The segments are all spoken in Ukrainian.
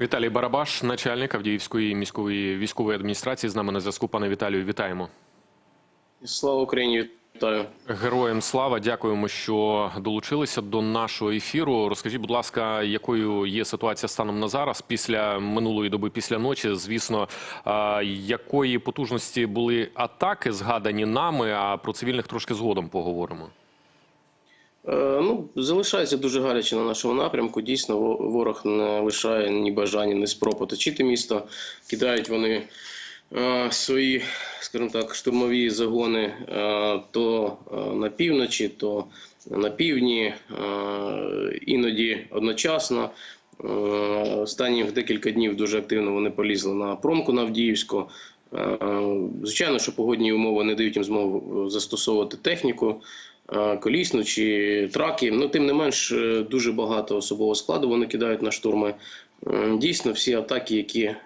Віталій Барабаш, начальник Авдіївської міської військової адміністрації. З нами на зв'язку. Пане Віталію, вітаємо. Слава Україні, вітаю. Героям слава, дякуємо, що долучилися до нашого ефіру. Розкажіть, будь ласка, якою є ситуація станом на зараз після минулої доби, після ночі? Звісно, якої потужності були атаки, згадані нами, а про цивільних трошки згодом поговоримо. Е, ну, залишається дуже гаряче на нашому напрямку. Дійсно, ворог не лишає ні бажання, ні спроб оточити місто. Кидають вони е, свої, скажімо так, штурмові загони е, то е, на півночі, то на півдні, е, іноді одночасно. Е, Останніх декілька днів дуже активно вони полізли на промку на Авдіївську. Е, Звичайно, що погодні умови не дають їм змогу е, застосовувати техніку колісну чи траки. Ну, тим не менш, е, дуже багато особового складу вони кидають на штурми. Е, Дійсно, всі атаки, які е,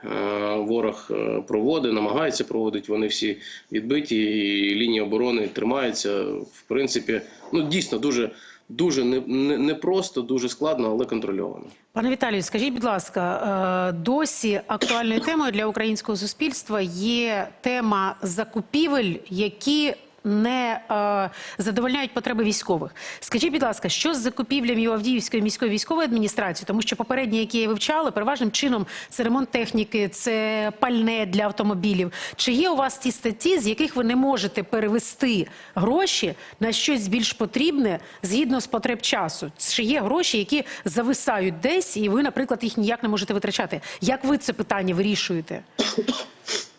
ворог е, проводить, намагається проводити, вони всі відбиті, і лінії оборони тримаються. В принципі, ну дійсно дуже, дуже не, не, непросто, дуже складно, але контрольовано. Пане Віталію, скажіть, будь ласка, е, досі актуальною темою для українського суспільства є тема закупівель, які не е, задовольняють потреби військових. Скажіть, будь ласка, що з закупівлями Авдіївської міської військової адміністрації, тому що попередні, які я вивчала, переважним чином це ремонт техніки, це пальне для автомобілів. Чи є у вас ті статті, з яких ви не можете перевести гроші на щось більш потрібне згідно з потреб часу? Чи є гроші, які зависають десь, і ви, наприклад, їх ніяк не можете витрачати? Як ви це питання вирішуєте?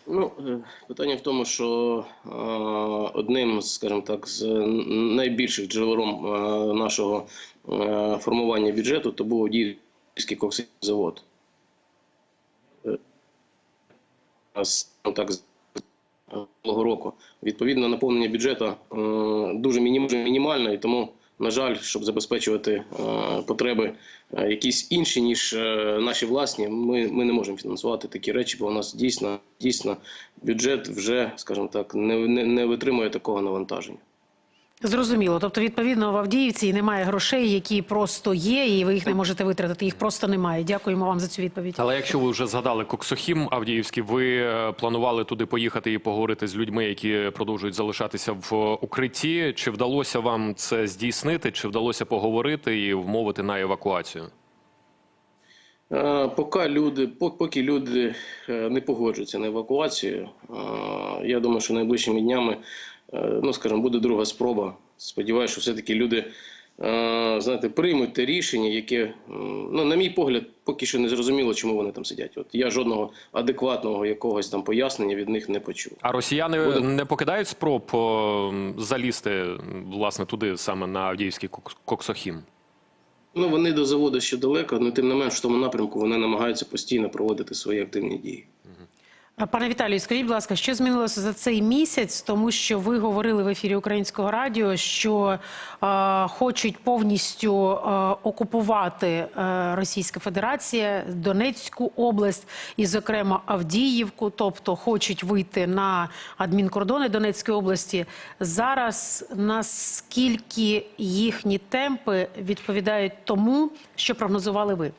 Ну, е, питання в тому, що е, одним, скажімо так, з найбільших джерелом е, нашого формування бюджету то був Авдіївський коксовий завод. Так, з року. Відповідно, наповнення бюджету дуже міні- мінімальне, і тому, на жаль, щоб забезпечувати е, потреби е, якісь інші, ніж е, наші власні, ми, ми не можемо фінансувати такі речі, бо у нас дійсно, дійсно бюджет вже, скажімо так, не, не, не витримує такого навантаження. Зрозуміло. Тобто, відповідно, в Авдіївці немає грошей, які просто є, і ви їх не можете витратити. Їх просто немає. Дякуємо вам за цю відповідь. Але якщо ви вже згадали Коксохім Авдіївський, ви е, планували туди поїхати і поговорити з людьми, які продовжують залишатися в укритті. Чи вдалося вам це здійснити? Чи вдалося поговорити і вмовити на евакуацію? Е, Поки люди, поки люди е, не погоджуються на евакуацію, е, я думаю, що найближчими днями, е, ну скажімо, буде друга спроба. Сподіваюся, що все-таки люди е, знаєте, приймуть те рішення, яке, ну, на мій погляд, поки що не зрозуміло, чому вони там сидять. От я жодного адекватного якогось там пояснення від них не почув. А росіяни Буде. не покидають спроб залізти власне туди, саме на Авдіївський Кок- Коксохім? Ну вони до заводу ще далеко, але тим не менш в тому напрямку вони намагаються постійно проводити свої активні дії. Пане Віталію, скажіть, будь ласка, що змінилося за цей місяць, тому що ви говорили в ефірі Українського радіо, що е, хочуть повністю е, окупувати е, Російська Федерація Донецьку область і, зокрема, Авдіївку, тобто хочуть вийти на адмінкордони Донецької області. Зараз наскільки їхні темпи відповідають тому, що прогнозували ви?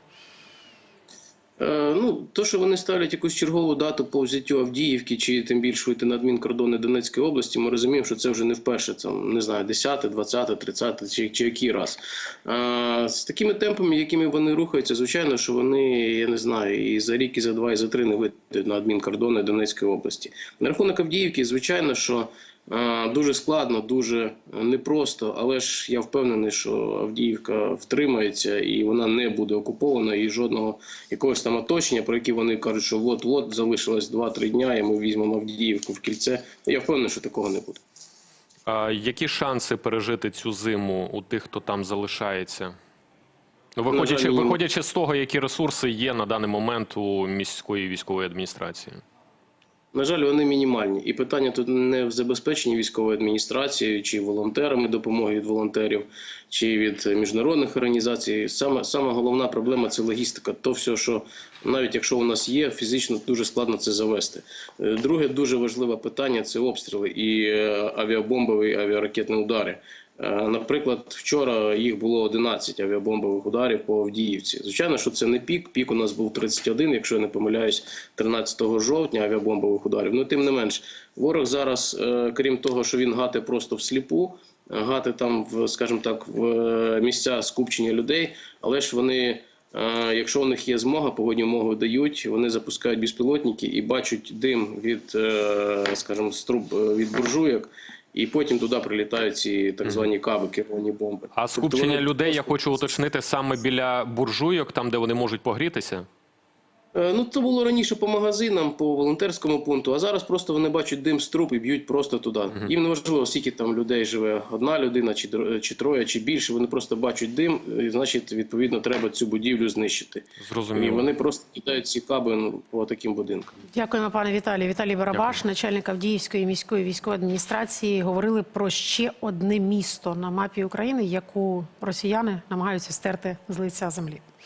Е, ну, то, що вони ставлять якусь чергову дату по взяттю Авдіївки, чи тим більше вийти на адмінкордони Донецької області, ми розуміємо, що це вже не вперше, це, не знаю, 10, 20, 30 чи, чи який раз. Е, з такими темпами, якими вони рухаються, звичайно, що вони, я не знаю, і за рік, і за два, і за три не вийдуть на адмінкордони Донецької області. На рахунок Авдіївки, звичайно, що Дуже складно, дуже непросто, але ж я впевнений, що Авдіївка втримається і вона не буде окупована, і жодного якогось там оточення, про яке вони кажуть, що от-от залишилось 2-3 дня, і ми візьмемо Авдіївку в кільце. Я впевнений, що такого не буде. А які шанси пережити цю зиму у тих, хто там залишається? Ну, Виходячи, виходячи з того, які ресурси є на даний момент у міської військової адміністрації. На жаль, вони мінімальні, і питання тут не в забезпеченні військової адміністрації чи волонтерами допомоги від волонтерів, чи від міжнародних організацій. Саме саме головна проблема це логістика. То все, що навіть якщо у нас є, фізично дуже складно це завести. Е, Друге дуже важливе питання це обстріли і е, авіабомбові авіаракетні удари. Е, Наприклад, вчора їх було 11 авіабомбових ударів по Авдіївці. Звичайно, що це не пік. Пік у нас був 31, якщо я не помиляюсь, 13 жовтня авіабомбових ударів. Ну тим не менш, ворог зараз, е, крім того, що він гати просто всліпу, гати там в, скажімо так, в е, місця скупчення людей, але ж вони. Якщо у них є змога, погодні умови дають, вони запускають безпілотники і бачать дим від, скажімо, з труб е, від буржуйок, і потім туди прилітають ці так звані каби, керовані бомби. А Тобто скупчення тобто, людей я хочу уточнити саме біля буржуйок, там де вони можуть погрітися. Е, Ну, це було раніше по магазинам, по волонтерському пункту, а зараз просто вони бачать дим з труб і б'ють просто туди. Їм не важливо, скільки там людей живе, одна людина, чи, чи троє, чи більше. Вони просто бачать дим, і значить, відповідно, треба цю будівлю знищити. І Зрозуміло. вони просто кидають ці каби ну, по таким будинкам. Дякуємо, пане Віталій. Віталій Барабаш, начальник Авдіївської міської військової адміністрації, говорили про ще одне місто на мапі України, яку росіяни намагаються стерти з лиця землі.